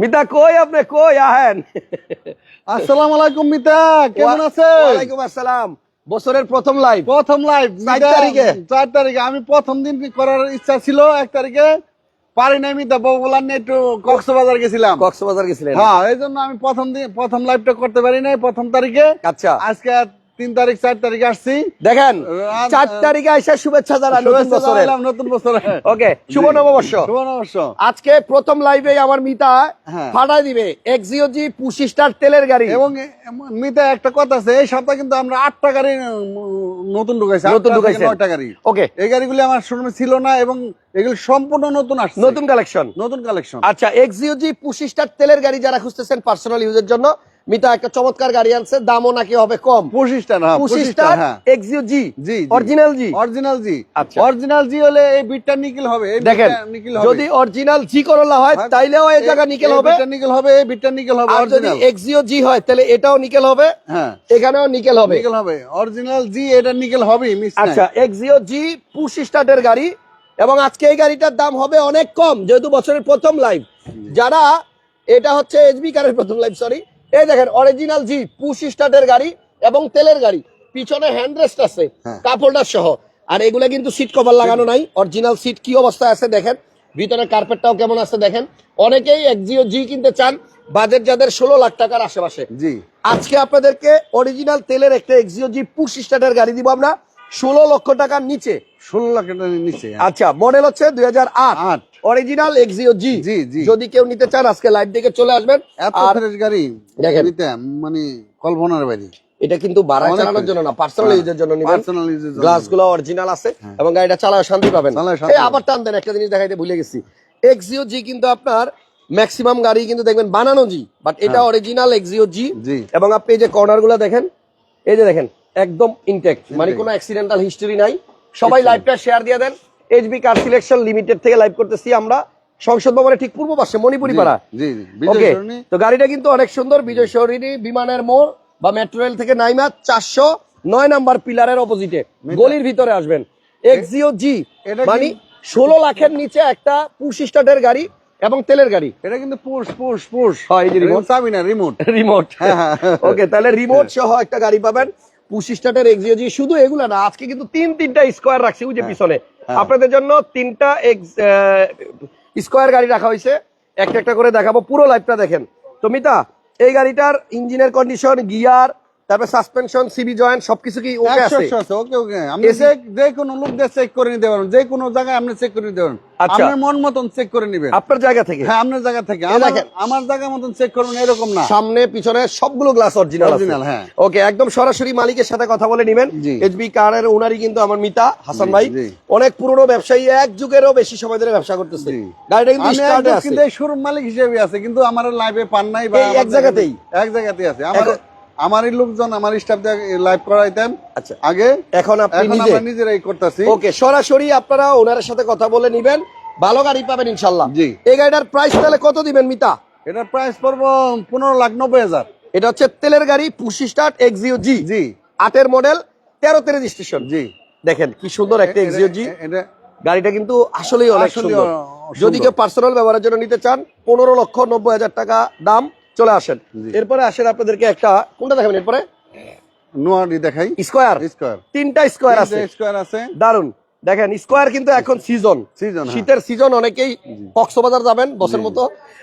মিতা কই আপনি? কই আহেন? আসসালামু আলাইকুম মিতা কেমন আছে ওয়ালাইকুম আসসালাম। বছরের প্রথম লাইভ প্রথম লাইভ চার তারিখে? চার তারিখে। আমি প্রথম দিন করার ইচ্ছা ছিল এক তারিখে। পারি নাই মিতা বগুলার নিয়ে একটু কক্সবাজার গেছিলাম। কক্সবাজার গেছিলেন। হ্যাঁ এই জন্য আমি প্রথম দিন প্রথম লাইভটা করতে পারি নাই প্রথম তারিখে। আচ্ছা। আজকে তিন তারিখ চার তারিখে আসছি। দেখেন চার তারিখে আইসা শুভেচ্ছা জানান নতুন বছরের। জানালাম নতুন বছরে ওকে শুভ নববর্ষ। শুভ নববর্ষ। আজকে প্রথম লাইভে আমার মিতা হ্যাঁ। ফাটাই দিবে এক্সিওজি পুশি স্টার তেলের গাড়ি। এবং মিতা একটা কথা আছে এই সপ্তাহে কিন্তু আমরা আটটা গাড়ি নতুন ঢুকাইছি নতুন আটটা নয়টা গাড়ি। ওকে। এই গাড়িগুলি আমার শোরুমে ছিল না এবং এগুলি সম্পূর্ণ নতুন আসছে। নতুন কালেকশন নতুন কালেকশন আচ্ছা এক্সিওজি পুশি স্টার তেলের গাড়ি যারা খুঁজতেছেন পার্সোনাল ইউজের জন্য মিতা একটা চমৎকার গাড়ি আনছে দামও নাকি হবে কম। পঁচিশটা না পঁচিশটা স্টার হ্যাঁ। এক্সিওজি জি অরিজিনাল জি অরিজিনাল জি আচ্ছা। অরিজিনাল জি হলে এই বিটটা নিকেল হবে দেখেন যদি অরিজিনাল জি করলা হয় হ্যাঁ, তাইলেও এই জায়গা নিকেল হবে। নিকেল হবে এই বিটটা নিকেল হবে আর যদি এক্সিও জি হয় তাহলে এটাও নিকেল হবে হ্যাঁ। এখানেও নিকেল হবে। নিকেল হবে। অরিজিনাল জি এটা নিকেল হবে আচ্ছা এক্সিও জি পুশ স্টার্টের গাড়ি এবং আজকে এই গাড়িটার দাম হবে অনেক কম যেহেতু বছরের প্রথম লাইভ যারা এটা হচ্ছে এসবি কারের প্রথম লাইভ সরি এই দেখেন অরিজিনাল জি পুশ স্টার্টের গাড়ি এবং তেলের গাড়ি। পিছনে হ্যান্ডরেস্ট আছে হ্যাঁ। কাপ হোল্ডার সহ। আর এগুলা কিন্তু সিট কভার লাগানো নাই অরিজিনাল সিট কি অবস্থায় আছে দেখেন। ভিতরে কার্পেটটাও কেমন আছে দেখেন। অনেকেই এক্সিও জি কিনতে চান বাজেট যাদের ষোলো লাখ টাকার আশেপাশে। জি। আজকে আপনাদেরকে অরিজিনাল তেলের একটা এক্সিও জি পুশ স্টার্টের গাড়ি দিব আমরা ষোলো লক্ষ টাকার নিচে। ষোলো লাখ টাকা নিচে আচ্ছা মডেল হচ্ছে দুই হাজার আট। আট। Original Axio G G, G. যদি কেউ নিতে চান আজকে লাইভ দেখে চলে আসবেন। এত ফ্রেশ গাড়ি দেখেন। মানে কল্পনার বাড়ি এটা কিন্তু অনেক চালানোর জন্য না পার্সোনাল হ্যাঁ, ইউজের জন্য নিবেন। পার্সোনাল ইউজের জন্য। গ্লাসগুলো অরিজিনাল আছে এবং গাড়িটা চালায় শান্তি পাবেন। এই আবার টান দেন একটা জিনিস দেখাইতে ভুলে গেছি। এক্সিও জি কিন্তু আপনার ম্যাক্সিমাম গাড়ি কিন্তু দেখবেন বানানো জি বাট এটা অরিজিনাল এক্সিও জি জি। এবং আপনি এই যে কর্নারগুলো দেখেন এই যে দেখেন একদম ইনটেক্ট মানে কোনো অ্যাক্সিডেন্টাল হিস্টরি নাই। সবাই লাইভটা শেয়ার দিয়ে দেন। এইচবি কার সিলেকশন লিমিটেড থেকে লাইভ করতেছি আমরা। সংসদ ভবনের ঠিক পূর্ব পাশে মণিপুরি পাড়া জি জি ওকে তো গাড়িটা কিন্তু অনেক সুন্দর বিজয় সরণি বিমানের মোড় বা মেট্রো রেল থেকে নাইমা চারশো নয় নাম্বার পিলারের অপোজিটে গলির ভিতরে আসবেন। এক্সিও জি মানে ষোলো লাখের নিচে একটা পুশ স্টার্টের গাড়ি এবং তেলের গাড়ি। এটা কিন্তু পুশ পুশ পুশ হয়, যে remote। চাবি না রিমোট রিমোট হ্যাঁ, ওকে তাহলে রিমোট সহ একটা গাড়ি পাবেন। পুশি স্টার্টের এক্সিওজি শুধু এগুলা না আজকে কিন্তু তিন তিনটা স্কোয়ার রাখছি ওই যে পিছনে। আপনাদের জন্য তিনটা স্কোয়ার গাড়ি রাখা হয়েছে। একটা একটা করে দেখাবো। পুরো লাইফটা দেখেন। তো মিতা, এই গাড়িটার ইঞ্জিনের কন্ডিশন গিয়ার তারপর সাসপেনশন সিবি জয়েন্ট সবকিছু কি ওকে আছে? ওকে ওকে আপনি যে যে কোনো লোক দিয়ে চেক করে নিতে পারেন। যে কোনো জায়গায় আপনি চেক করে নিতে পারেন। আচ্ছা। আপনার মন মতন চেক করে নিবেন। আপনার জায়গা থেকে? হ্যাঁ আপনার জায়গা থেকে। আমার জায়গা মতন চেক করবেন এরকম না। সামনে পিছনে সবগুলো গ্লাস অরিজিনাল Original, হ্যাঁ। ওকে একদম সরাসরি মালিকের সাথে কথা বলে নেবেন। এইচবি কারের ওনারই কিন্তু আমার মিতা হাসান ভাই। অনেক পুরনো ব্যবসায়ী এক যুগেরও বেশি সময় ধরে ব্যবসা করতেছে। গাড়িটা কিন্তু স্টার্টে আছে। কিন্তু শোরুম মালিক হিসেবে আছে কিন্তু আমার লাইভে পান নাই বা এক জায়গাতেই? এক জায়গাতেই আছে। আমার আমারই লোকজন আমার স্টাফ লাইভ করাইতেন আচ্ছা। আগে এখন আপনি নিজে? নিজেরাই করতেছি। ওকে সরাসরি আপনারা ওনার সাথে কথা বলে নিবেন। ভালো গাড়ি পাবেন ইনশাল্লাহ। জি। এই গাড়িটার প্রাইস তাহলে কত দিবেন মিতা? এটার প্রাইস পড়ব পনেরো লাখ নব্বই হাজার। এটা হচ্ছে তেলের গাড়ি পুশি স্টার্ট এক্সিও জি জি। আটের মডেল তেরো তেরোতে রেজিস্ট্রেশন জি। দেখেন কি সুন্দর একটা এক্সিও জি এটা গাড়িটা কিন্তু আসলেই অনেক সুন্দর। যদি কেউ পার্সোনাল ব্যবহারের জন্য নিতে চান পনেরো লক্ষ নব্বই হাজার টাকা দাম। চলে আসেন। এরপরে আসেন আপনাদেরকে একটা কোনটা দেখাবেন এরপরে? নোয়ারি দেখাই। স্কোয়ার। স্কোয়ার। তিনটা স্কোয়ার আছে। স্কোয়ার আছে। দারুণ দেখেন স্কোয়ার কিন্তু এখন সিজন সিজন শীতের সিজন অনেকেই কক্সবাজার যাবেন মতো।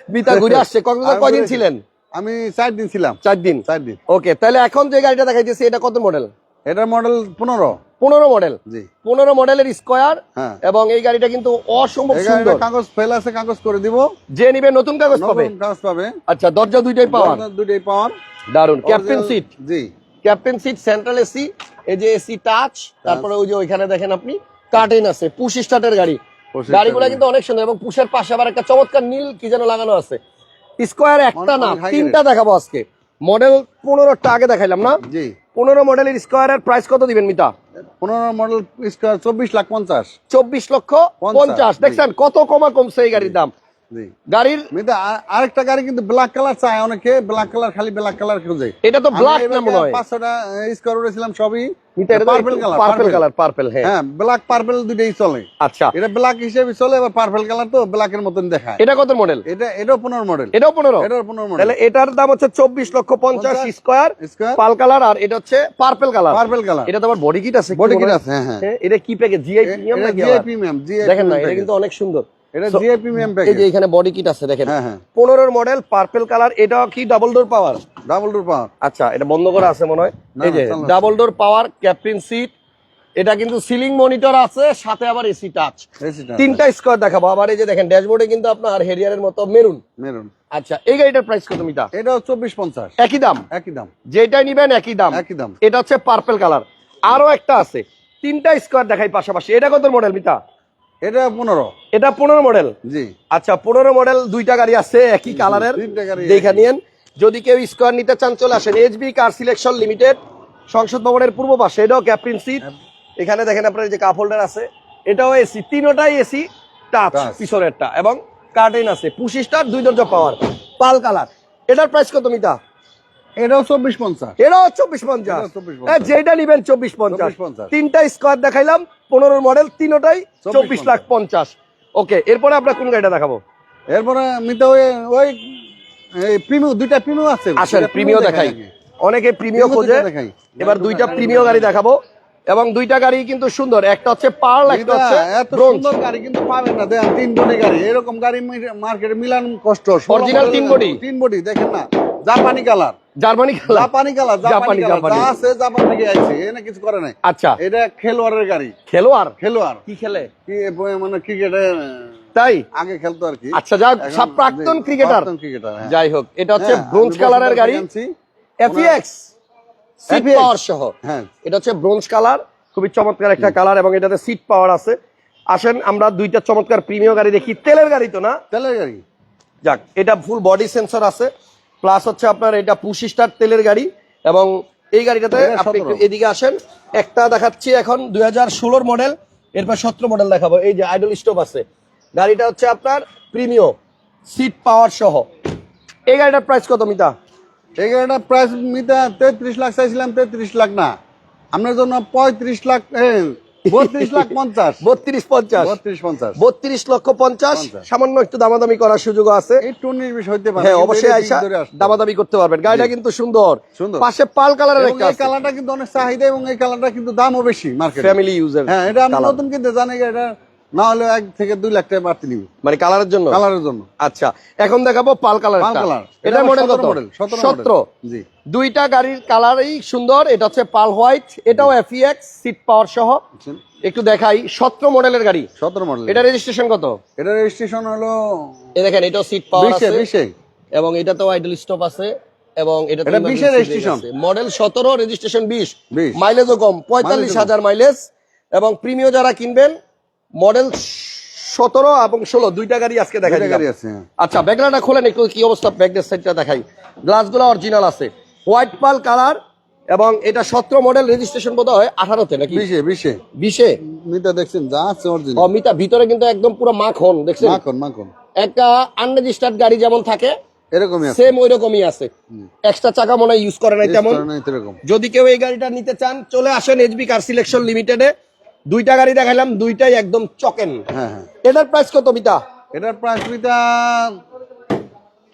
বিতা ঘুরে আসছে। কক্সবাজার আমি কয়দিন ছিলেন? আমি চার দিন ছিলাম। চার দিন? চার দিন। ওকে তাহলে এখন যে গাড়িটা দেখাইতেছি এটা কত মডেল এটার মডেল পনেরো। পনেরো মডেল। পনেরো মডেলের স্কোয়ার হ্যাঁ। এবং এই গাড়িটা কিন্তু অসম্ভব সুন্দর। কাগজ ফেল আছে কাগজ করে দিব। যে নিবে নতুন কাগজ পাবে। কাগজ পাবে। আচ্ছা দরজা দুইটাই পাওয়ার দরজা দুটোই পাওয়ার দারুণ ক্যাপ্টেন সিট জি। ক্যাপ্টেন সিট সেন্ট্রাল এসি এই যে এসি টাচ তারপরে ওই যে ওইখানে দেখেন আপনি কার্টেন আছে পুশ স্টার্টের গাড়ি। গাড়িগুলো কিন্তু অনেক সুন্দর এবং পুশের পাশে আবার একটা চমৎকার নীল কি যেন লাগানো আছে। স্কোয়ার একটা না তিনটা দেখাবো আজকে। মডেল পনেরোটা আগে দেখাইলাম না? জি। পনেরো মডেলের স্কোয়ারের প্রাইস কত দিবেন মিতা? পনেরো মডেল স্কোয়ার চব্বিশ লাখ পঞ্চাশ। চব্বিশ লক্ষ পঞ্চাশ, দেখছেন কত কমা কমছে এই গাড়ির দাম? গাড়ির আরেকটা গাড়ি কিন্তু ব্ল্যাক কালার চায় অনেকে ব্ল্যাক কালার খালি ব্ল্যাক কালার খুঁজে। এটা তো ব্ল্যাক না মনে হয়। সবই। Purple colour purple colour purple হ্যাঁ। হ্যাঁ ব্ল্যাক পার্পল দুইটাই চলে। আচ্ছা। এটা ব্ল্যাক হিসেবে চলে এবার পার্পল কালার তো ব্ল্যাকের মতন দেখায়। এটা কত মডেল এটা এটাও পনেরো মডেল এটাও মডেল তাহলে এটার দাম হচ্ছে চব্বিশ লক্ষ পঞ্চাশ স্কোয়ার স্কোয়ার পাল কালার আর এটা হচ্ছে পার্পল কালার পার্পল কালার এটা তো আবার বডি কিট আছে বডি কিট আছে হ্যাঁ হ্যাঁ। হ্যাঁ, এটা কি প্যাকেজ জিআই প্রিমিয়াম নাকি জিআই প্রিমিয়াম জিআই দেখেন না এটা কিন্তু অনেক সুন্দর। এটা So, জিআই প্রিমিয়াম এই যে এখানে বডি কিট আছে দেখেন। হ্যাঁ হ্যাঁ। মডেল পার্পল কালার এটাও কি double door power double door power আচ্ছা এটা বন্ধ করা আছে মনে হয়। এই যে double door power captain seat এটা কিন্তু সিলিং মনিটর আছে সাথে আবার এসি টাচ তিনটা স্কোয়ার দেখাবো। আবার এই যে দেখেন ড্যাশবোর্ডে কিন্তু আপনার হেরিয়ারের মতো মেরুন। মেরুন। আচ্ছা এই গাড়িটার প্রাইস কত মিটা এটাও চব্বিশ পঞ্চাশ। একই দাম? একই দাম। যেটাই নিবেন একই দাম। একই দাম। এটা হচ্ছে পার্পল কালার আরও একটা আছে। তিনটা স্কোয়ার দেখাই পাশাপাশি। এটা কত মডেল মিতা এটা পনেরো। এটা পনেরো মডেল? জি। আচ্ছা পনেরো মডেল দুইটা গাড়ি আছে একই কালারের। দেখে নিয়েন। যদি কেউ স্কোয়ার নিতে চান চলে আসেন এইচবি কার সিলেকশন লিমিটেড সংসদ ভবনের পূর্ব পাশে। এটাও ক্যাপ্রিন সিট। এখানে দেখেন আপনার যে কাপ হোল্ডার আছে এটাও এসি তিনোটাই এসি টাচ। পিছনেরটা। এবং কার্টেন আছে পুশি স্টার দুই দরজা পাওয়ার পাল কালার এটার প্রাইস কত মিতা? এটাও চব্বিশ পঞ্চাশ। এটাও চব্বিশ পঞ্চাশ। এটাও 24 যেটা নিবেন চব্বিশ পঞ্চাশ। তিনটা স্কোয়ার দেখাইলাম পনেরো মডেল তিনোটাই চব্বিশ লাখ পঞ্চাশ। ওকে এরপরে আমরা কোন গাড়িটা দেখাবো? এরপরে মিতা ওই ওই প্রিমিও দুইটা প্রিমিও আছে। আসেন প্রিমিও দেখাই। অনেকে প্রিমিও খোঁজে। এবার দুইটা প্রিমিও গাড়ি দেখাবো। এবং দুইটা গাড়ি কিন্তু সুন্দর। একটা হচ্ছে পার্ল একটা হচ্ছে সুন্দর গাড়ি কিন্তু পাবেন না। দেখেন তিন বডি গাড়ি। এরকম গাড়ি মার্কেটে মিলান কষ্ট। Model তিন body? তিন বডি দেখেন না। জাপানি কালার। Germany colour. জাপানি কালার জাপানি, জাপানি কালার। যা আছে জাপান থেকে আইছে এনে কিছু করে নাই। আচ্ছা। এটা খেলোয়াড়ের গাড়ি। খেলোয়াড়? খেলোয়াড়। কি খেলে? কি মানে ক্রিকেটে তাই? আগে খেলতো আর কি। আচ্ছা যাক সব প্রাক্তন ক্রিকেটার। প্রাক্তন ক্রিকেটার হ্যাঁ। যাই হোক এটা হচ্ছে হ্যাঁ, ব্রোঞ্জ কালারের গাড়ি। আনছি। সিট পাওয়ার সহ। হ্যাঁ। এটা হচ্ছে ব্রোঞ্জ কালার খুবই চমৎকার একটা কালার এবং এটাতে সিট পাওয়ার আছে। আসেন আমরা দুইটা চমৎকার প্রিমিয় গাড়ি দেখি। তেলের গাড়ি তো না? তেলের গাড়ি। যাক এটা ফুল বডি সেন্সর আছে। প্লাস হচ্ছে আপনার এটা পুশ স্টার তেলের গাড়ি এবং এই গাড়িটাতে আপনি একটু এদিকে আসেন। একটা দেখাচ্ছি এখন দুই হাজার ষোলোর মডেল এরপর সতেরো মডেল দেখাবো। এই যে আইডল স্টোভ আছে। গাড়িটা হচ্ছে আপনার প্রিমিয় সিট পাওয়ার সহ। এই গাড়িটার প্রাইস কত মিতা? এই গাড়িটা প্রাইস মিতা তেত্রিশ লাখ চাইছিলাম তেত্রিশ লাখ না। আপনার জন্য পঁয়ত্রিশ লাখ বত্রিশ লাখ পঞ্চাশ। বত্রিশ পঞ্চাশ। বত্রিশ পঞ্চাশ। বত্রিশ লক্ষ পঞ্চাশ। সামান্য একটু দামাদামি করার সুযোগ আছে। একটু নির্বিষ হইতে পারে হ্যাঁ অবশ্যই আইসা। দামাদামি করতে পারবেন। গাড়িটা কিন্তু সুন্দর। সুন্দর। পাশে পাল কালারের একটা এই কালারটা কিন্তু অনেক চাহিদা এবং এই কালারটা কিন্তু দামও বেশি মার্কেটে ফ্যামিলি ইউজার হ্যাঁ এটা আমরা নতুন কিনতে জানি এটা না হলে এক থেকে দুই লাখ টাকা বাড়তি নিব। মানে কালারের জন্য? কালারের জন্য। আচ্ছা এখন দেখাবো পাল কালার পাল কালার। এটা মডেল কত? মডেল সতেরো জি। দুইটা গাড়ির কালারই সুন্দর এটা হচ্ছে পাল হোয়াইট এটাও এফিএক্স সিট পাওয়ার সহ। একটু দেখাই সতেরো মডেলের গাড়ি। সতেরো মডেল এটা রেজিস্ট্রেশন কত? এটা রেজিস্ট্রেশন হলো এ দেখেন এটাও সিট পাওয়ার আছে। এবং এটাতেও আইডল স্টপ আছে এবং এটা এটা 20 এর registration। মডেল সতেরো রেজিস্ট্রেশন বিশ। 20 মাইলেজও কম পঁয়তাল্লিশ। হাজার মাইলেজ এবং প্রিমিয় যারা কিনবেন মডেল সতেরো এবং ষোলো দুইটা গাড়ি আজকে দেখা গাড়ি আছে হ্যাঁ। আচ্ছা ব্যাগলাটা খোলেন একটু কি অবস্থা? ব্যাগের সাইডটা দেখাই। গ্লাসগুলো অরিজিনাল আছে। হোয়াইট পাল কালার এবং এটা সতেরো মডেল রেজিস্ট্রেশন বোধ হয় আঠারোতে নাকি? বিশে বিশে। বিশে? মিটা দেখছেন যা আছে অরিজিনাল অমিতা ভিতরে কিন্তু একদম পুরো মাখন দেখছেন? মাখন মাখন। একটা আনরেজিস্টার্ড গাড়ি যেমন থাকে এরকমই আছে। সেম আছে। এক্সট্রা চাকা মনে ইউজ করে নাই তেমন। না, এরকম যদি কেউ এই গাড়িটা নিতে চান চলে আসেন এইচবি কার সিলেকশন লিমিটেডে দুইটা গাড়ি দেখাইলাম দুইটাই একদম চকেন। হ্যাঁ হ্যাঁ। এটার প্রাইস কত মিতা? এটার প্রাইস মিটা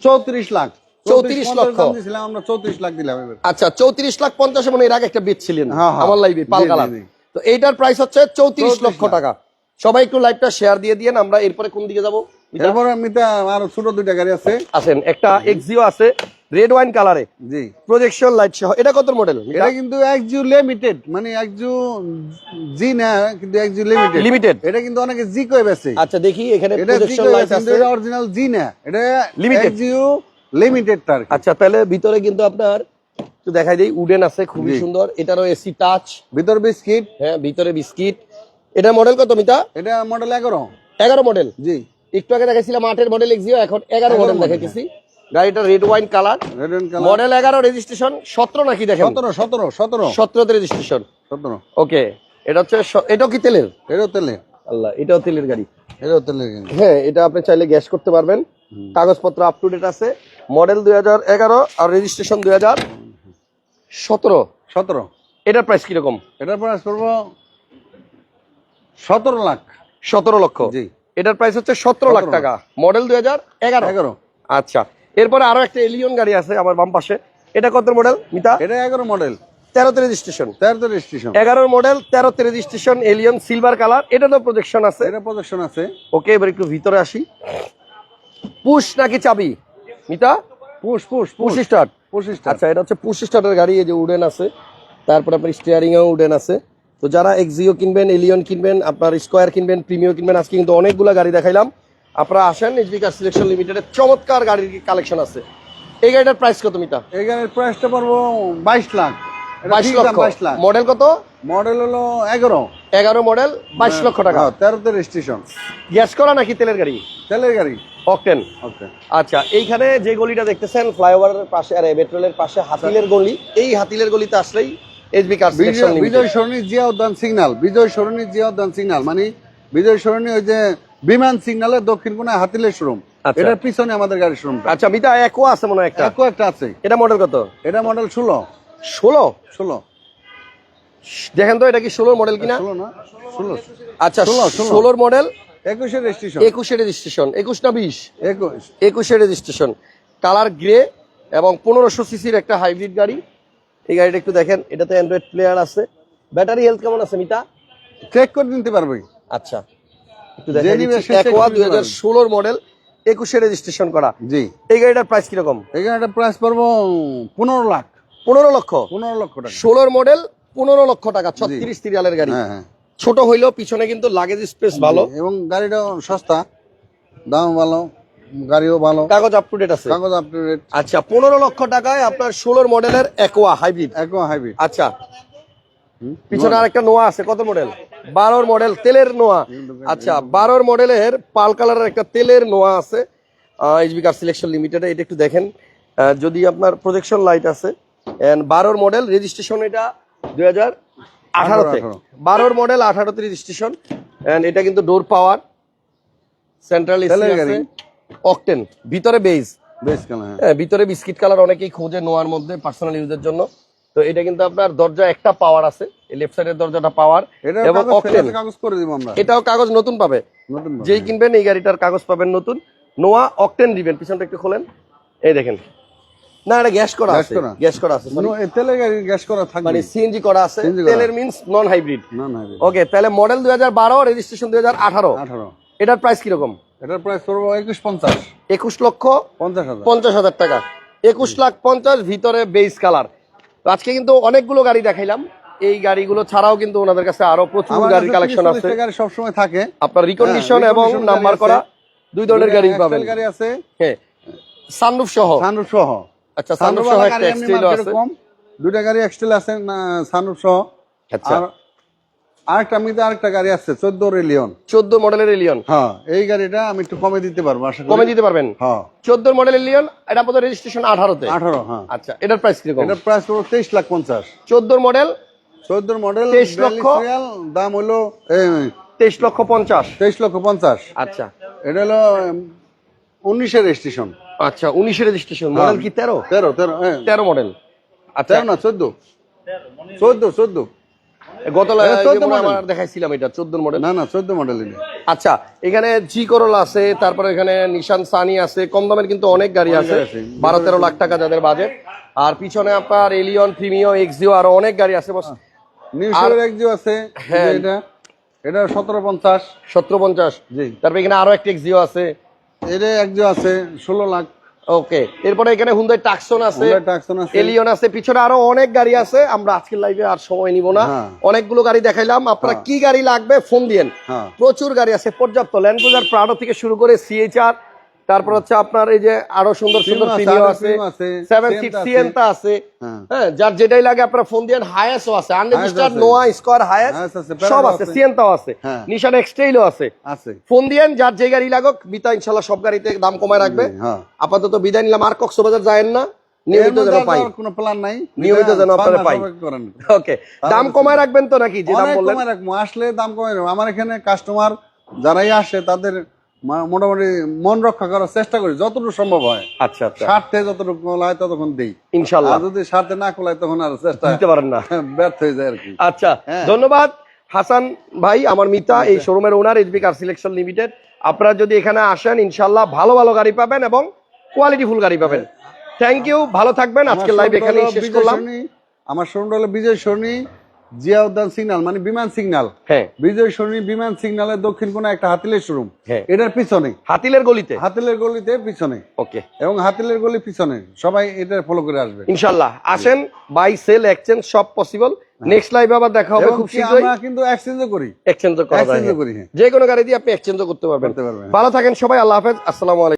চৌত্রিশ লাখ। 34 লক্ষ। দাম আমরা চৌত্রিশ লাখ দিলাম আচ্ছা চৌত্রিশ লাখ পঞ্চাশ মানে এর আগে একটা বেচ ছিলেন হ্যাঁ। আমার লাইভে। তো এইটার প্রাইস হচ্ছে চৌত্রিশ লক্ষ টাকা। সবাই একটু লাইভটা শেয়ার দিয়ে দিয়েন আমরা এরপরে কোন দিকে যাব মিতা? এরপরে আরও ছোট দুইটা গাড়ি আছে। আসেন একটা এক্সিও আছে রেড ওয়াইন কালারে জি। প্রজেকশন লাইট সহ। এটা কত মডেল এটা কিন্তু একজু লিমিটেড মানে একজু জি না কিন্তু একজু লিমিটেড লিমিটেড এটা কিন্তু অনেকে জি কয়ে বেছে। আচ্ছা দেখি এখানে প্রজেকশন লাইট আছে। এটা অরিজিনাল জি না। এটা Limited। একজু লিমিটেড তার আচ্ছা তাহলে ভিতরে কিন্তু আপনার একটু দেখাই দেই উডেন আছে খুবই সুন্দর। এটারও এসি টাচ ভিতর বিস্কিট। হ্যাঁ ভিতরে বিস্কিট। এটা মডেল কত মিতা? এটা মডেল এগারো। এগারো মডেল জি। একটু আগে দেখাইছিলাম আটের মডেল এক্সিও এখন এগারো 11 মডেল দেখাইতেছি। গাড়িটা রেড ওয়াইন কালার মডেল এগারো রেজিস্ট্রেশন সতেরো নাকি দেখেন? সতেরো সতেরো সতেরো। সতেরোতে রেজিস্ট্রেশন সতেরো। ওকে এটা হচ্ছে এটাও কি তেলের? এটাও তেলে আল্লাহ এটাও তেলের গাড়ি। এটাও তেলের গাড়ি। হ্যাঁ এটা আপনি চাইলে গ্যাস করতে পারবেন। কাগজপত্র আপ টু ডেট আছে। মডেল দুই হাজার এগারো আর রেজিস্ট্রেশন দুই হাজার সতেরো। সতেরো। এটার প্রাইস কীরকম? এটার প্রাইস পড়ব সতেরো লাখ। সতেরো লক্ষ। জি। এটার প্রাইস হচ্ছে সতেরো লাখ টাকা। মডেল দুই হাজার এগারো। এগারো। আচ্ছা। এরপরে আরও একটা এলিয়ন গাড়ি আছে আমার বাম পাশে। এটা কত মডেল মিতা? এটা এগারো মডেল তেরোতে রেজিস্ট্রেশন তেরোতে রেজিস্ট্রেশন এগারোর মডেল তেরোতে রেজিস্ট্রেশন এলিয়ন সিলভার কালার এটা তো প্রজেকশন আছে। এটা প্রদর্শন আছে। ওকে এবার একটু ভিতরে আসি। পুশ নাকি চাবি? Mita? Push push push push start আচ্ছা এটা হচ্ছে পুশ স্টার্টের গাড়ি এই যে উডেন আছে। তারপর আপনার স্টিয়ারিং এও উডেন আছে। তো যারা এক্সিও কিনবেন এলিয়ন কিনবেন আপনার স্কোয়ার কিনবেন প্রিমিও কিনবেন আজকে কিন্তু অনেকগুলো গাড়ি দেখাইলাম। আপনারা আসেন এইচবি কার সিলেকশন লিমিটেডের চমৎকার গাড়ির কালেকশন আছে। এই গাড়িটার প্রাইস কত মিতা এই গাড়ির প্রাইসটা পড়ব বাইশ লাখ। বাইশ লক্ষ। মডেল কত? মডেল হলো এগারো। এগারো মডেল বাইশ লক্ষ টাকা। হ্যাঁ, তেরোতে রেজিস্ট্রেশন গ্যাস করা নাকি তেলের গাড়ি? তেলের গাড়ি। অকটেন ওকে আচ্ছা এইখানে যে গলিটা দেখতেছেন ফ্লাইওভারের পাশে আর মেট্রোলের পাশে হাতিলের গলি। এই হাতিলের গলিতে আসলেই কার বিজয় সরণি জিয়া উদ্যান সিগন্যাল বিজয় সরণি জিয়া উদ্যান সিগন্যাল মানে বিজয় সরণি ওই যে বিমান সিগন্যালের দক্ষিণ কোনায় হাতিলের শোরুম আচ্ছা। এটার পিছনে আমাদের গাড়ির শোরুম আচ্ছা মিতা একো আছে মনে হয় একটা। একো একটা আছে। এটা মডেল কত? এটা মডেল ষোলো। ষোলো? ষোলো। দেখেন তো এটা কি ষোলোর মডেল কিনা? ষোলো না ষোলো। আচ্ছা ষোলো, ষোলো। ষোলোর মডেল একুশে রেজিস্ট্রেশন একুশে রেজিস্ট্রেশন একুশ না বিশ? একুশ। একুশে রেজিস্ট্রেশন কালার গ্রে এবং পনেরোশো সিসির একটা হাইব্রিড গাড়ি। এই গাড়িটা একটু দেখেন এটাতে অ্যান্ড্রয়েড প্লেয়ার আছে। ব্যাটারি হেলথ কেমন আছে মিতা? চেক করে নিতে পারবে। আচ্ছা। একোয়া দুই হাজার ষোলোর মডেল একুশে রেজিস্ট্রেশন করা। জি। এই গাড়িটার প্রাইস কীরকম? এখানে একটা প্রাইস পড়ব পনেরো লাখ। পনেরো লক্ষ? পনেরো লক্ষ টাকা। ষোলোর মডেল পনেরো লক্ষ টাকা ছত্রিশ সিরিয়ালের গাড়ি। হ্যাঁ হ্যাঁ। ছোট হইলেও পিছনে কিন্তু লাগেজ স্পেস ভালো। এবং গাড়িটাও সস্তা দাম ভালো গাড়িও ভালো। কাগজ আপ টু ডেট আছে। কাগজ আপ টু ডেট আচ্ছা পনেরো লক্ষ টাকায় আপনার ষোলোর মডেলের একোয়া হাইব্রিড একোয়া হাইব্রিড আচ্ছা। পিছনে আরেকটা নোয়া আছে কত মডেল বারোর মডেল তেলের নোয়া। আচ্ছা বারোর মডেলের পাল কালারের একটা তেলের নোয়া আছে এইচবি কার সিলেকশন লিমিটেড এটা একটু দেখেন। যদি আপনার প্রজেকশন লাইট আছে বারোর মডেল রেজিস্ট্রেশন এটা দুই হাজার আঠারোতে 18 বারোর মডেল আঠারোতে রেজিস্ট্রেশন এন্ড এটা কিন্তু ডোর পাওয়ার সেন্ট্রাল। অকটেন ভিতরে বেজ হ্যাঁ। হ্যাঁ ভিতরে বিস্কিট কালার অনেকেই খোঁজে নোয়ার মধ্যে পার্সোনাল ইউজের জন্য। তো এটা কিন্তু আপনার দরজা একটা পাওয়ার আছে লেফট সাইডের দরজাটা পাওয়ার এবং কাগজ কাগজ করে দিব আমরা। এটাও কাগজ নতুন পাবে। যেই কিনবেন এই গাড়িটার কাগজ পাবেন নতুন। নোয়া অকটেন দিবেন পিছনটা একটু খোলেন। এই দেখেন। না এটা গ্যাস করা আছে করা? গ্যাস করা আছে sorry। নো, এই তেলের গাড়ি গ্যাস করা থাকবে। মানে সিএনজি করা আছে তেলের মিন্স নন হাইব্রিড ওকে তাহলে মডেল দুই হাজার বারো রেজিস্ট্রেশন দুই হাজার আঠারো। আঠারো। এটার প্রাইস কীরকম? এটার প্রাইস করব একুশ পঞ্চাশ। একুশ লক্ষ পঞ্চাশ হাজার। পঞ্চাশ হাজার টাকা। একুশ লাখ পঞ্চাশ ভিতরে বেস কালার তো আজকে কিন্তু অনেকগুলো গাড়ি দেখাইলাম। এই গাড়িগুলো ছাড়াও কিন্তু ওনাদের কাছে আরও প্রচুর গাড়ি গাড়ির কালেকশন 30 আছে। গাড়ি সবসময় থাকে? আপনার রিকন্ডিশন হ্যাঁ, এবং নাম্বার করা দুই ধরনের গাড়ি পাবেন। গাড়ি আছে। হ্যাঁ সানরুফ সহ। সানরুফ সহ। আচ্ছা সানরুফ সহ একটা মার্কেটে আছে। দুইটা গাড়ি এক্সটেল আছে না সানরুফ সহ। আচ্ছা। আরেকটা মিতে আরেকটা গাড়ি আছে চোদ্দ রেলিয়ন। চোদ্দ মডেলের এলিয়ন হ্যাঁ এই গাড়িটা আমি একটু কমে দিতে পারব আশা কমে দিতে পারবেন? হ্যাঁ। চোদ্দ মডেল এলিয়ন এটা আমাদের রেজিস্ট্রেশন আঠারোতে। আঠারো হ্যাঁ। আচ্ছা এটার প্রাইস কীরকম? এটার প্রাইস পড়ব তেইশ লাখ পঞ্চাশ। চোদ্দ মডেল চোদ্দ মডেল 23 লক্ষ। দাম হলো তেইশ লক্ষ পঞ্চাশ। তেইশ লক্ষ পঞ্চাশ। আচ্ছা। এটা হলো উনিশের রেজিস্ট্রেশন আচ্ছা উনিশের রেজিস্ট্রেশন মডেল কি তেরো? তেরো তেরো হ্যাঁ। তেরো মডেল। আচ্ছা। না চোদ্দ? চোদ্দ চোদ্দ। গত এটা 14 আমরা model। দেখাইছিলাম এটা চোদ্দ মডেল না না চোদ্দ মডেল আচ্ছা এখানে জি করোলা আছে তারপরে এখানে নিশান সানি আছে কম দামের কিন্তু অনেক গাড়ি আছে লাখ টাকা যাদের বাজেট আর পিছনে আপনার এলিয়ন প্রিমিও এক্সিও আরও অনেক গাড়ি আছে বস। নিউ শেয়ারের একজিও আছে হ্যাঁ। এটা জি। তারপরে এখানে আরও একটা এক্সিও আছে। এটা আছে ষোলো লাখ। ওকে এরপরে এখানে হুন্দাই টাকসন আছে। এলিয়ন আছে পিছনে আরও অনেক গাড়ি আছে আমরা আজকের লাইভে আর সময় নিব না হ্যাঁ। অনেকগুলো গাড়ি দেখাইলাম আপনারা কি গাড়ি লাগবে ফোন দিয়েন হ্যাঁ প্রচুর গাড়ি আছে পর্যাপ্ত ল্যান্ড ক্রুজার প্রাডো থেকে শুরু করে সিএইচআর তারপর হচ্ছে আপনার এই যে আরও সুন্দর সুন্দর আছে। সিএনটা হ্যাঁ। হ্যাঁ যার যেটাই লাগে আপনার ফোন দিয়েন হায়াসও আছে আনরেজিস্টার্ড। নোয়া স্কোয়ার সব আছে। সিএনটাও আছে হ্যাঁ। নিশান এক্সটেইলও আছে আছে ফোন দিয়েন যার যে গাড়ি লাগুক বিতা ইনশাল্লাহ সব গাড়িতে দাম কমায় রাখবে হ্যাঁ আপাতত বিদায় নিলাম আর কক্সবাজার যায়েন না নিয়মিত এর যেন পাই কোনো প্ল্যান নাই নিয়মিত যেন আপনারা পাই। ওকে দাম কমায় রাখবেন তো নাকি যে দাম বললেন কমে রাখব আসলে দাম রাখব আমার এখানে কাস্টমার যারাই আসে তাদের মোটামুটি মন রক্ষা করার চেষ্টা করি যতটুকু সম্ভব হয়। আচ্ছা আচ্ছা। স্বার্থে যতটুকু কোলায় ততক্ষণ দেই। ইনশাল্লাহ। যদি স্বার্থে না কোলায় তখন আর চেষ্টা দিতে পারেন না। ব্যর্থ হয়ে যায় আর কি। আচ্ছা হ্যাঁ। ধন্যবাদ। হাসান ভাই আমার মিতা এই শোরুমের owner HB car selection limited আপনারা যদি এখানে আসেন ইনশাল্লাহ ভালো ভালো গাড়ি পাবেন এবং কোয়ালিটি ফুল গাড়ি পাবেন। থ্যাংক ইউ ভালো থাকবেন। আজকে লাইভ এখানেই শেষ করলাম। আমার শোরুমটা হলো বিজয় সরণি। জিয়া উদ্যান সিগন্যাল মানে বিমান সিগন্যাল হ্যাঁ। বিজয় সরণি বিমান সিগন্যালের দক্ষিণ কোণে একটা হাতিলের শোরুম। হ্যাঁ। এটার পিছনে। হাতিলের গলিতে? হাতিলের গলিতে পিছনে। ওকে। এবং হাতিলের গলি পিছনে। সবাই এটা ফলো করে আসবে। ইনশাল্লাহ। আসেন বাই সেল এক্সচেঞ্জ সব পসিবল নেক্সট লাইভে আবার দেখা হবে। খুব শীঘ্রই। আমরা কিন্তু এক্সচেঞ্জও করি। এক্সচেঞ্জ করা যায়। এক্সচেঞ্জও হ্যাঁ। যে কোনো গাড়ি দিয়ে আপনি এক্সচেঞ্জ করতে করতে পারবেন। ভালো থাকেন সবাই আল্লাহ হাফেজ। আসসালামু আলাইকুম।